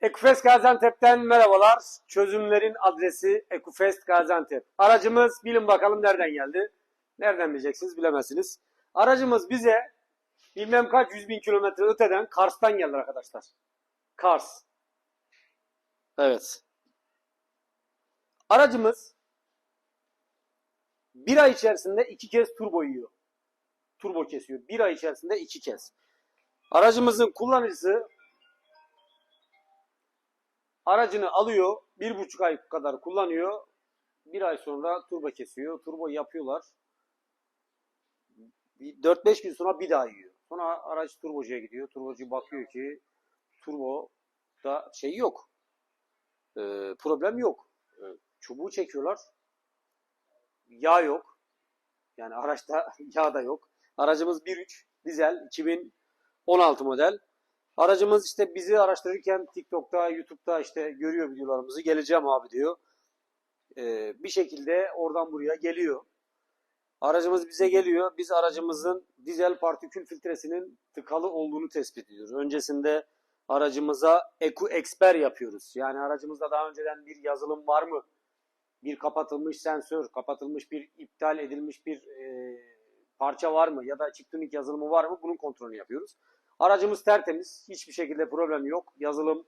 Ekufest Gaziantep'ten merhabalar. Çözümlerin adresi Ekufest Gaziantep. Aracımız bilin bakalım nereden geldi. Nereden bileceksiniz bilemezsiniz. Aracımız bize bilmem kaç yüz bin kilometre öteden Kars'tan geldi arkadaşlar. Kars. Evet. Aracımız bir ay içerisinde iki kez turbo yiyor. Turbo kesiyor. Bir ay içerisinde iki kez. Aracımızın kullanıcısı aracını alıyor, bir buçuk ay kadar kullanıyor. Bir ay sonra turbo kesiyor. Turbo yapıyorlar. 4-5 gün sonra bir daha yiyor. Sonra araç turbocuya gidiyor. Turbocu bakıyor ki turbo da şey yok. Ee, problem yok. Ee, çubuğu çekiyorlar. Yağ yok. Yani araçta yağ da yok. Aracımız 1.3 dizel 2016 model. Aracımız işte bizi araştırırken TikTok'ta, YouTube'da işte görüyor videolarımızı. Geleceğim abi diyor. Ee, bir şekilde oradan buraya geliyor. Aracımız bize geliyor. Biz aracımızın dizel partikül filtresinin tıkalı olduğunu tespit ediyoruz. Öncesinde aracımıza Eco Expert yapıyoruz. Yani aracımızda daha önceden bir yazılım var mı? Bir kapatılmış sensör, kapatılmış bir iptal edilmiş bir e, parça var mı? Ya da çift tunik yazılımı var mı? Bunun kontrolünü yapıyoruz. Aracımız tertemiz. Hiçbir şekilde problem yok. Yazılım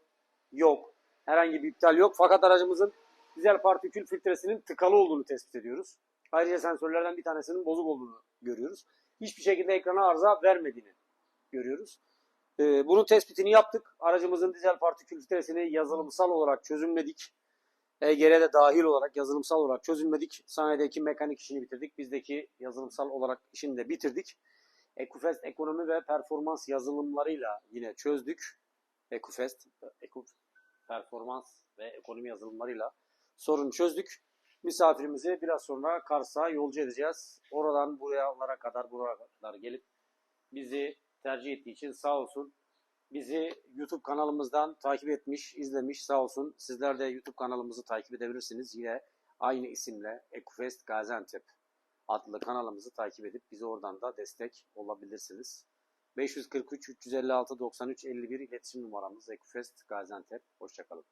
yok. Herhangi bir iptal yok. Fakat aracımızın dizel partikül filtresinin tıkalı olduğunu tespit ediyoruz. Ayrıca sensörlerden bir tanesinin bozuk olduğunu görüyoruz. Hiçbir şekilde ekrana arıza vermediğini görüyoruz. Ee, bunun tespitini yaptık. Aracımızın dizel partikül filtresini yazılımsal olarak çözümledik. EGR de dahil olarak yazılımsal olarak çözümledik. Sanayideki mekanik işini bitirdik. Bizdeki yazılımsal olarak işini de bitirdik. Ekufest ekonomi ve performans yazılımlarıyla yine çözdük. Ekufest, Eku performans ve ekonomi yazılımlarıyla sorunu çözdük. Misafirimizi biraz sonra Kars'a yolcu edeceğiz. Oradan buraya kadar buraya kadar gelip bizi tercih ettiği için sağ olsun. Bizi YouTube kanalımızdan takip etmiş, izlemiş sağ olsun. Sizler de YouTube kanalımızı takip edebilirsiniz. Yine aynı isimle Ekufest Gaziantep adlı kanalımızı takip edip bize oradan da destek olabilirsiniz. 543 356 93 51 iletişim numaramız Ekufest Gaziantep. Hoşçakalın.